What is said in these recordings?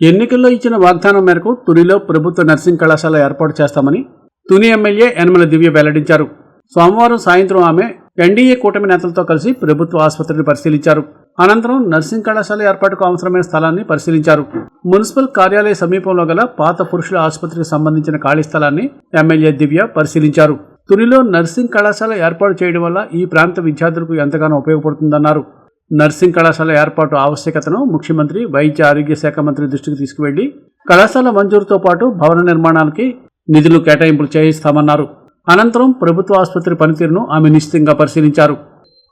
ఎన్నికల్లో ఇచ్చిన వాగ్దానం మేరకు తునిలో ప్రభుత్వ నర్సింగ్ కళాశాల ఏర్పాటు చేస్తామని తుని ఎమ్మెల్యే యనమల దివ్య వెల్లడించారు. సోమవారం సాయంత్రం ఆమె ఎన్డీఏ కూటమి నేతలతో కలిసి ప్రభుత్వ ఆసుపత్రిని పరిశీలించారు. అనంతరం నర్సింగ్ కళాశాల ఏర్పాటుకు అవసరమైన స్థలాన్ని పరిశీలించారు. మున్సిపల్ కార్యాలయ సమీపంలో గల పాత పురుషుల ఆసుపత్రికి సంబంధించిన ఖాళీ స్థలాన్ని ఎమ్మెల్యే దివ్య పరిశీలించారు. తునిలో నర్సింగ్ కళాశాల ఏర్పాటు చేయడం వల్ల ఈ ప్రాంత విద్యార్థులకు ఎంతగానో ఉపయోగపడుతుందన్నారు. నర్సింగ్ కళాశాల ఏర్పాటు ఆవశ్యకతను ముఖ్యమంత్రి వైద్య ఆరోగ్య శాఖ మంత్రి దృష్టికి తీసుకువెళ్ళి కళాశాల మంజూరుతో పాటు భవన నిర్మాణానికి నిధులు కేటాయింపులు చేయిస్తామన్నారు. అనంతరం ప్రభుత్వ ఆసుపత్రి పనితీరును ఆమె నిశ్చితంగా పరిశీలించారు.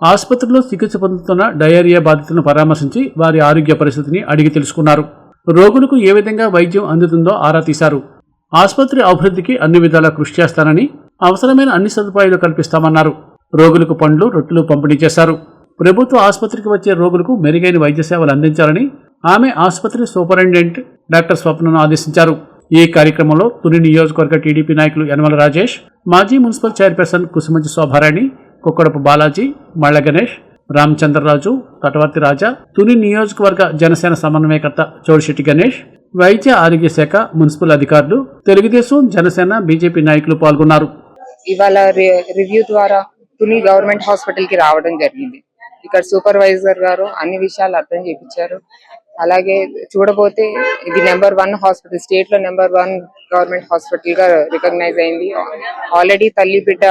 ఆసుపత్రిలో చికిత్స పొందుతున్న డయేరియా బాధితులను పరామర్శించి వారి ఆరోగ్య పరిస్థితిని అడిగి తెలుసుకున్నారు. రోగులకు ఏ విధంగా వైద్యం అందుతుందో ఆరా తీశారు. ఆసుపత్రి అభివృద్ధికి అన్ని విధాలా కృషి చేస్తానని అవసరమైన అన్ని సదుపాయాలు కల్పిస్తామన్నారు. రోగులకు పండ్లు రొట్టెలు పంపిణీ చేశారు. ప్రభుత్వ ఆసుపత్రికి వచ్చే రోగులకు మెరుగైన వైద్య సేవలు అందించాలని ఆమె ఆసుపత్రి సూపరింటెండెంట్ డాక్టర్ స్వప్నను ఆదేశించారు. ఈ కార్యక్రమంలో తుని నియోజకవర్గ టీడీపీ నాయకులు యనమల రాజేష్ మాజీ మున్సిపల్ చైర్పర్సన్ కుసుమంచి శోభారాణి కుక్కడపు బాలాజీ మళ్ళ గణేష్ రామచంద్రరాజు తటవర్తి రాజా తుని నియోజకవర్గ జనసేన సమన్వయకర్త చోడిశెట్టి గణేష్ వైద్య ఆరోగ్య శాఖ మున్సిపల్ అధికారులు తెలుగుదేశం జనసేన బీజేపీ నాయకులు పాల్గొన్నారు. ఇవాళ రివ్యూ ద్వారా తుని గవర్నమెంట్ హాస్పిటల్కి రావడం జరిగింది. ఇక్కడ సూపర్వైజర్ గారు అన్ని విషయాలు అర్థం చేపించారు. అలాగే చూడబోతే ఇది నెంబర్ వన్ హాస్పిటల్ స్టేట్లో నెంబర్ వన్ గవర్నమెంట్ హాస్పిటల్గా రికగ్నైజ్ అయింది. ఆల్రెడీ తల్లి బిడ్డ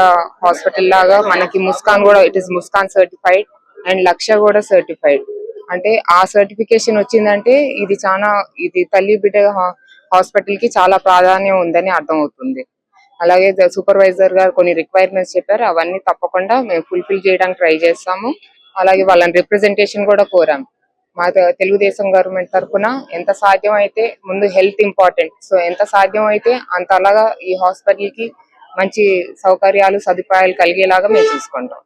హాస్పిటల్ లాగా మనకి ముస్కాన్ కూడా it is Muskan certified and Lakshya కూడా సర్టిఫైడ్ అంటే ఆ సర్టిఫికేషన్ వచ్చిందంటే ఇది చాలా ఇది తల్లి బిడ్డ హాస్పిటల్కి చాలా ప్రాధాన్యం ఉందని అర్థం అవుతుంది అలాగే సూపర్వైజర్ గారు కొన్ని రిక్వైర్మెంట్స్ చెప్పారు. అవన్నీ తప్పకుండా మేము ఫుల్ఫిల్ చేయడానికి ట్రై చేస్తాము. అలాగే వాళ్ళని రిప్రజెంటేషన్ కూడా కోరాం. మా తెలుగుదేశం గవర్నమెంట్ తరఫున ఎంత సాధ్యం అయితే ముందు హెల్త్ ఇంపార్టెంట్ సో ఎంత సాధ్యం అయితే అంత అలాగా ఈ హాస్పిటల్కి మంచి సౌకర్యాలు సదుపాయాలు కలిగేలాగా మేము చూసుకుంటాం.